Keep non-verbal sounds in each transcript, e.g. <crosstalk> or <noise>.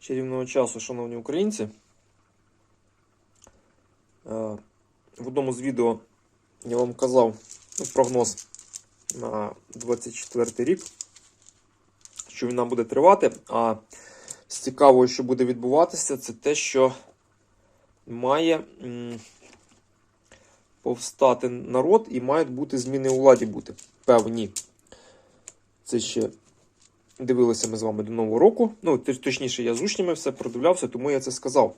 Чарівного часу, шановні українці. Е, В одному з відео я вам казав ну, прогноз на 24 рік, що війна буде тривати. А з цікавого, що буде відбуватися, це те, що має повстати народ і мають бути зміни у владі бути. Певні. Це ще дивилися ми з вами до Нового року. Ну, точніше, я з учнями все продивлявся, тому я це сказав.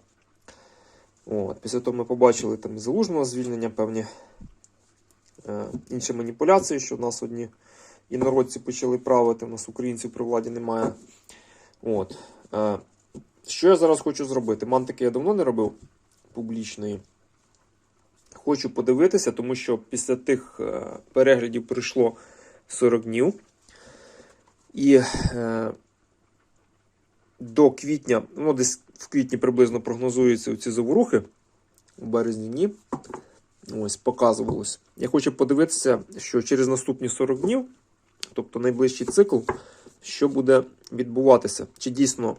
От, після того ми побачили там залужного звільнення, певні е, інші маніпуляції, що в нас одні інородці почали правити, у нас українців при владі немає. От. Е, що я зараз хочу зробити? Мантики я давно не робив публічної. Хочу подивитися, тому що після тих е, переглядів пройшло 40 днів. І е, до квітня, ну десь в квітні приблизно прогнозуються ці заворухи, в березні ні. Ось, показувалось. Я хочу подивитися, що через наступні 40 днів, тобто найближчий цикл, що буде відбуватися. Чи дійсно,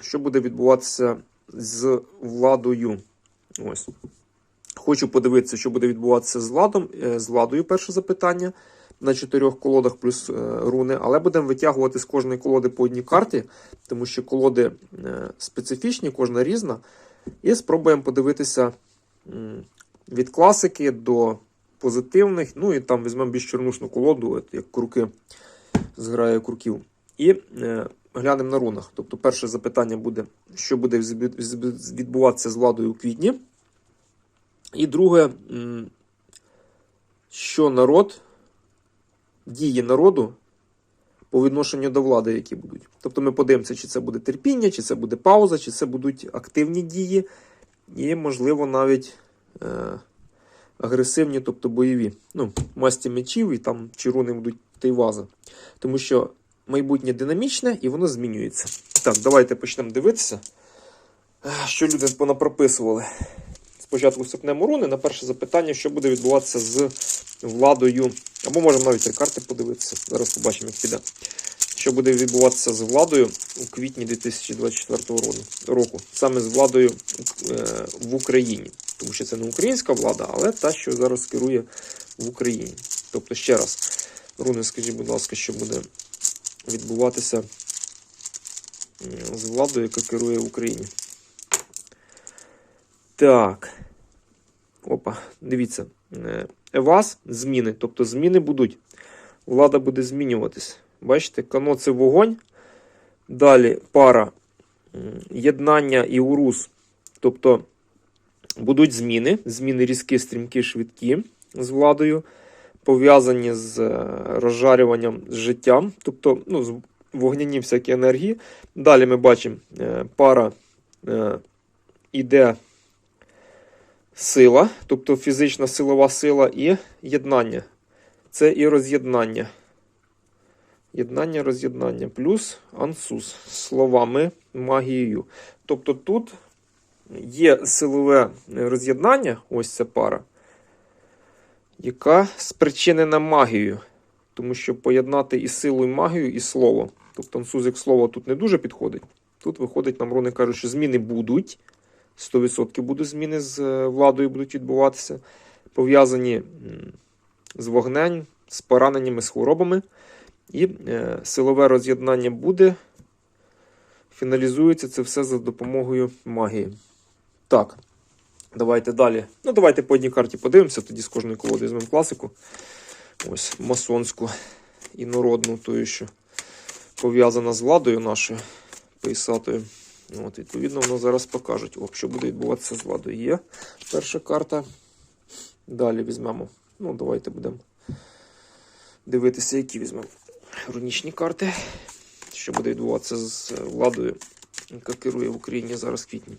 що буде відбуватися з владою. Ось. Хочу подивитися, що буде відбуватися з владом, е, з владою, перше запитання на чотирьох колодах плюс е, руни, але будемо витягувати з кожної колоди по одній карті, тому що колоди е, специфічні, кожна різна. І спробуємо подивитися від класики до позитивних. Ну і там візьмемо більш чорнушну колоду, от як круки зграє круків. І е, глянемо на рунах. Тобто, перше запитання буде, що буде відбуватися з владою у квітні. І друге, що народ дії народу по відношенню до влади, які будуть. Тобто ми подивимося, чи це буде терпіння, чи це буде пауза, чи це будуть активні дії, і, можливо, навіть е, агресивні, тобто бойові. Ну, масті мечів і там чи руни будуть та й ваза. Тому що майбутнє динамічне і воно змінюється. Так, давайте почнемо дивитися, е, що люди понапрописували. Спочатку сипнемо руни на перше запитання, що буде відбуватися з владою. Або можемо навіть три карти подивитися. Зараз побачимо, як піде. Що буде відбуватися з владою у квітні 2024 року. Саме з владою е, в Україні. Тому що це не українська влада, але та, що зараз керує в Україні. Тобто, ще раз, руни, скажіть, будь ласка, що буде відбуватися з владою, яка керує в Україні. Так. Опа, дивіться. Евас зміни. Тобто зміни будуть. Влада буде змінюватись. Бачите, кано це вогонь. Далі пара єднання і урус. Тобто будуть зміни. Зміни різкі, стрімкі, швидкі з владою, пов'язані з е, розжарюванням з життям, тобто ну, з вогняні всякі енергії. Далі ми бачимо, е, пара е, іде сила, тобто фізична силова сила і єднання. Це і роз'єднання. Єднання, роз'єднання, плюс ансус словами, магією. Тобто тут є силове роз'єднання, ось ця пара, яка спричинена магією. Тому що поєднати і силу, і магію, і слово. Тобто ансуз як слово тут не дуже підходить. Тут виходить, нам руни кажуть, що зміни будуть. 100% будуть зміни з е, владою будуть відбуватися, пов'язані з вогнем, з пораненнями, з хворобами. І е, силове роз'єднання буде. Фіналізується це все за допомогою магії. Так, давайте далі. Ну, давайте по одній карті подивимося, тоді з кожної колоди візьмемо класику. Ось масонську і народну, тою, що пов'язана з владою нашою писатою. От, відповідно, воно зараз покажуть, що буде відбуватися з владою. Є перша карта. Далі візьмемо. Ну, давайте будемо дивитися, які візьмемо рунічні карти. Що буде відбуватися з владою, яка керує в Україні зараз квітні.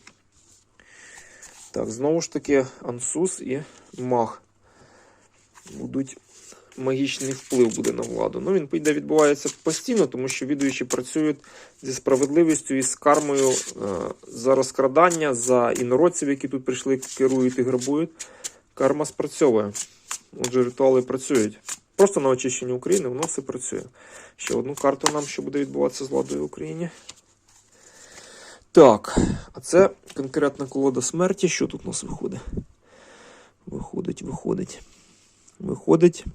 Так, знову ж таки, Ансус і Маг будуть магічний вплив буде на владу. Ну, він піде відбувається постійно, тому що відуючі працюють зі справедливістю і з кармою е, за розкрадання, за інородців, які тут прийшли, керують і грабують. Карма спрацьовує. Отже, ритуали працюють. Просто на очищенні України воно все працює. Ще одну карту нам, що буде відбуватися з владою в Україні. Так, а це конкретна колода смерті. Що тут у нас виходить? Виходить, виходить. Виходить.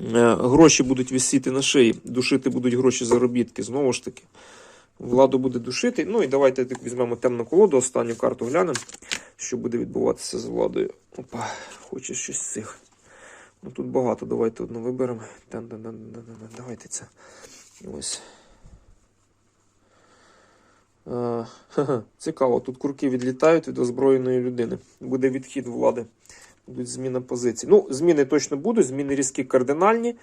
Е, Гроші будуть висіти на шиї, душити будуть гроші заробітки. Знову ж таки, владу буде душити. Ну і давайте так візьмемо темну колоду, останню карту глянемо, що буде відбуватися з владою. Опа, хоче щось з цих. Ну тут багато, давайте одну виберемо. Давайте це. Ось. Е, <laughs> Цікаво, тут курки відлітають від озброєної людини. Буде відхід влади, будуть зміна позицій. Ну, зміни точно будуть, зміни різкі кардинальні,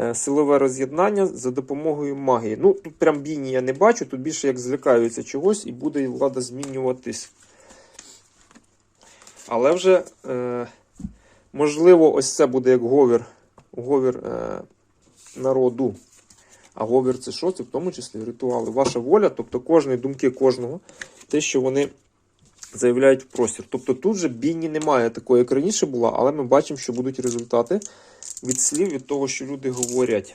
е, силове роз'єднання за допомогою магії. Ну, тут прям бійні я не бачу, тут більше як злякаються чогось і буде влада змінюватись. Але вже, е, можливо, ось це буде як говір, говір е, народу. А говір це що? Це в тому числі ритуали. Ваша воля, тобто кожної думки кожного, те, що вони заявляють в простір. Тобто тут же бійні немає такої, як раніше була, але ми бачимо, що будуть результати від слів, від того, що люди говорять.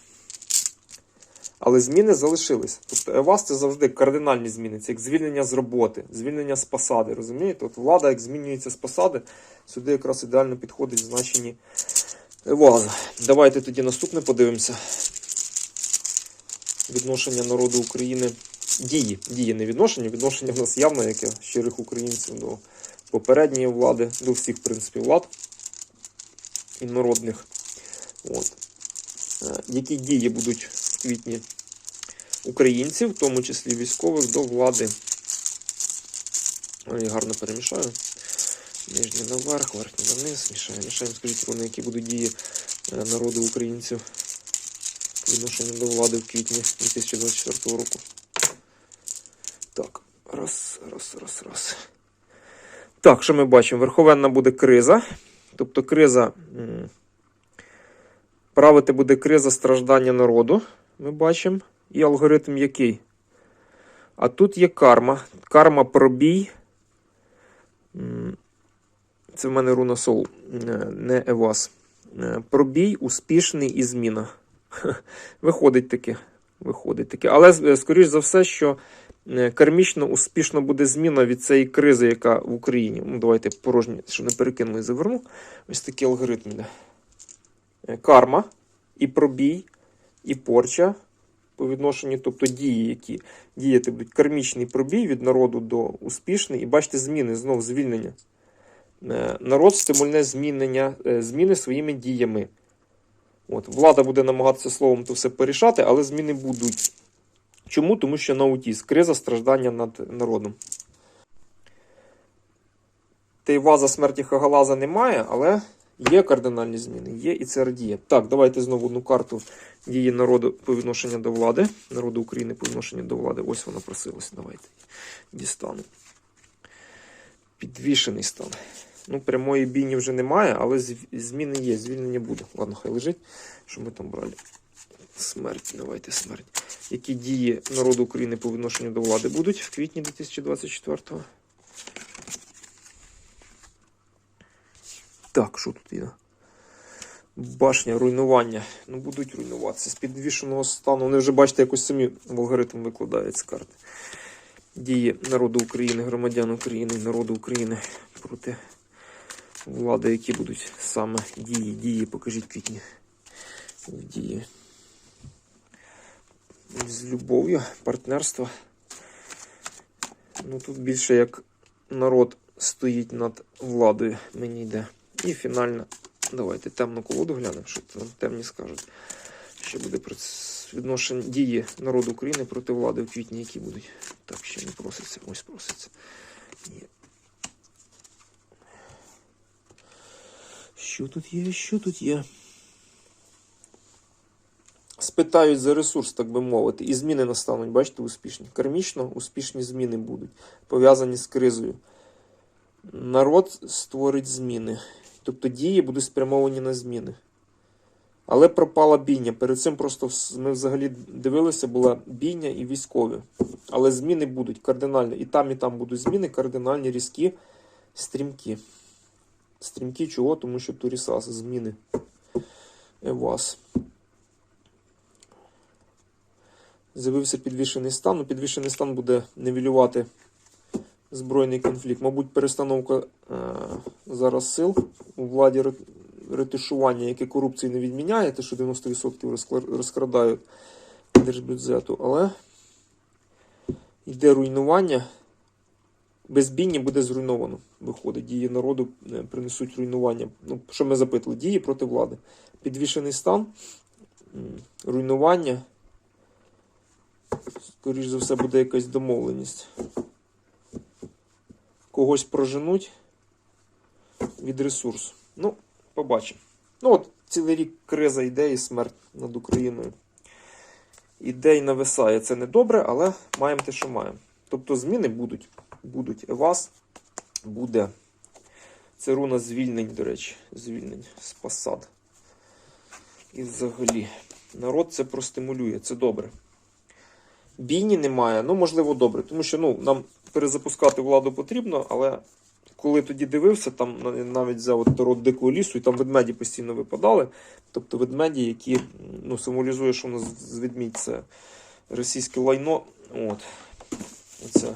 Але зміни залишились. Тобто ЕВАС це завжди кардинальні зміни. Це як звільнення з роботи, звільнення з посади. Розумієте? От влада, як змінюється з посади, сюди якраз ідеально підходить в значенні ЕВАЗа. Давайте тоді наступне подивимося відношення народу України. Дії, дії, не відношення. Відношення в нас явно, яке щирих українців до попередньої влади, до всіх, в принципі, влад і народних. От. Е, Які дії будуть в квітні українців, в тому числі військових, до влади. Ой, гарно перемішаю. Нижнє наверх, верхнє на низ. Мішаємо, мішаємо. Скажіть, вони, які будуть дії е, народу українців по відношенню до влади в квітні 2024 року. Так, раз, раз, раз, раз. Так, що ми бачимо? Верховенна буде криза. Тобто криза. Правити буде криза страждання народу. Ми бачимо. І алгоритм який? А тут є карма. Карма пробій. Це в мене руна Соул, е, не Евас. Е, Пробій, успішний і зміна. <laughs> Виходить таке. Виходить таке. Але, скоріш за все, що е, кармічно успішно буде зміна від цієї кризи, яка в Україні. Ну, давайте порожні, що не перекинули, заверну. Ось такий алгоритм йде. Е, Карма, і пробій, і порча по відношенню, тобто дії, які діяти будуть. Кармічний пробій від народу до успішний. І бачите, зміни, знов звільнення. Е, Народ стимульне змінення, зміни своїми діями. От, влада буде намагатися словом то все порішати, але зміни будуть. Чому? Тому що наутіз, криза страждання над народом. Тейваза смерті Хагалаза немає, але є кардинальні зміни, є і це радіє. Так, давайте знову одну карту дії народу по відношенню до влади. Народу України по відношенню до влади. Ось вона просилась. Давайте дістану. Підвішений стан. Ну, прямої бійні вже немає, але зміни є, звільнення буде. Ладно, хай лежить. Що ми там брали? Смерть, давайте смерть. Які дії народу України по відношенню до влади будуть в квітні 2024-го? Так, що тут є? Башня, руйнування. Ну, будуть руйнуватися. З підвішеного стану. Вони вже, бачите, якось самі в алгоритм викладають з карти. Дії народу України, громадян України, народу України проти влади, які будуть саме дії, дії, покажіть квітні. Дії. З любов'ю, партнерство. Ну тут більше як народ стоїть над владою, мені йде. І фінальна. Давайте темну колоду глянемо, що там темні скажуть. Що буде про відношення дії народу України проти влади в квітні, які будуть. Так, ще не проситься. Ось проситься. Ні. Що тут є? Що тут є? Спитають за ресурс, так би мовити, і зміни настануть, бачите, успішні. Кармічно успішні зміни будуть, пов'язані з кризою. Народ створить зміни. Тобто дії будуть спрямовані на зміни. Але пропала бійня. Перед цим просто ми взагалі дивилися, була бійня і військові. Але зміни будуть кардинальні. І там, і там будуть зміни кардинальні, різкі, стрімкі. Стрімкі чого? Тому що Турісас зміни. Евас. З'явився підвішений стан. Ну, підвішений стан буде нівелювати збройний конфлікт. Мабуть, перестановка е, зараз сил у владі ре- ретушування, яке корупції не відміняє, те, що 90% розкрадають держбюджету, але йде руйнування. Безбіння буде зруйновано. Виходить, дії народу е, принесуть руйнування. Ну, що ми запитали? Дії проти влади. Підвішений стан, руйнування. Скоріше за все, буде якась домовленість. Когось проженуть від ресурсу. Ну, побачимо. Ну, от цілий рік криза йде і смерть над Україною. Іде і нависає. Це не добре, але маємо те, що маємо. Тобто зміни будуть. Будуть ЕВАС, буде. Це руна звільнень, до речі, звільнень з посад. І взагалі, народ це простимулює, це добре. Бійні немає, ну можливо, добре, тому що ну, нам перезапускати владу потрібно, але коли тоді дивився, там навіть взяв от народ дикого лісу, і там ведмеді постійно випадали. Тобто ведмеді, які ну, символізує, що у нас з ведмідь це російське лайно. От. Це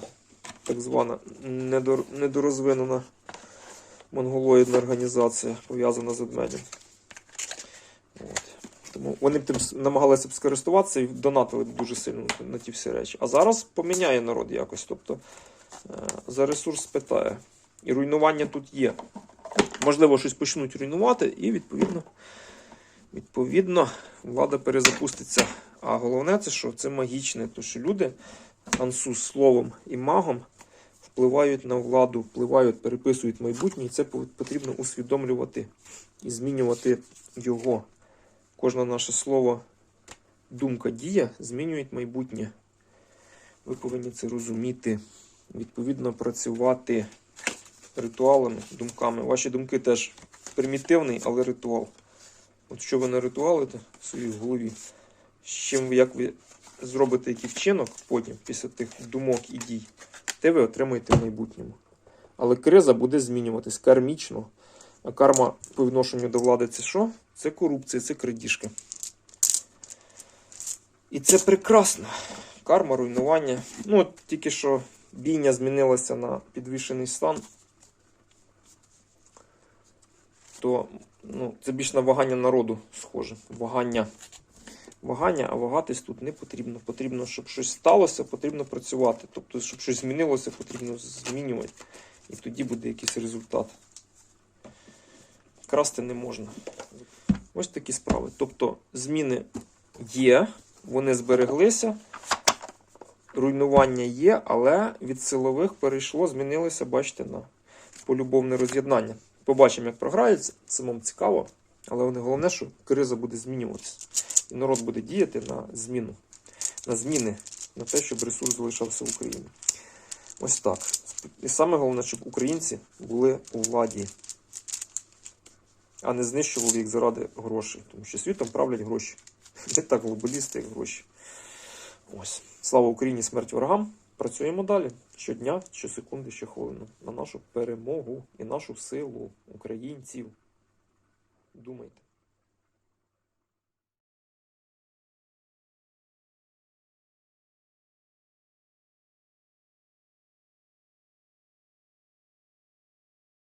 так звана недор... недорозвинена монголоїдна організація, пов'язана з ведмедем. Тому вони б тим намагалися б скористуватися і донатили б дуже сильно на ті всі речі. А зараз поміняє народ якось. Тобто е, за ресурс питає. І руйнування тут є. Можливо, щось почнуть руйнувати, і відповідно, відповідно влада перезапуститься. А головне, це що це магічне, то що люди ансу словом і магом впливають на владу, впливають, переписують майбутнє, і це потрібно усвідомлювати і змінювати його. Кожне наше слово, думка, дія змінюють майбутнє. Ви повинні це розуміти, відповідно працювати ритуалами, думками. Ваші думки теж примітивний, але ритуал. От що ви не ритуалите в своїй голові, з чим ви, як ви зробите який вчинок потім, після тих думок і дій, те ви отримаєте в майбутньому. Але криза буде змінюватись кармічно. А карма по відношенню до влади це що? Це корупція, це крадіжки. І це прекрасно. Карма, руйнування. Ну, от тільки що бійня змінилася на підвішений стан. То ну, це більш на вагання народу схоже. Вагання. Вагання, а вагатись тут не потрібно. Потрібно, щоб щось сталося, потрібно працювати. Тобто, щоб щось змінилося, потрібно змінювати. І тоді буде якийсь результат. Красти не можна. Ось такі справи. Тобто зміни є, вони збереглися, руйнування є, але від силових перейшло, змінилося, бачите, на полюбовне роз'єднання. Побачимо, як програється, самому цікаво, але головне, що криза буде змінюватися. І народ буде діяти на зміну, на зміни, на те, щоб ресурс залишався в Україні. Ось так. І саме головне, щоб українці були у владі, а не знищували їх заради грошей. Тому що світом правлять гроші. <laughs> Не так глобалісти, як гроші. Ось. Слава Україні, смерть ворогам. Працюємо далі щодня, щосекунди, щохвилину на нашу перемогу і нашу силу українців. Думайте.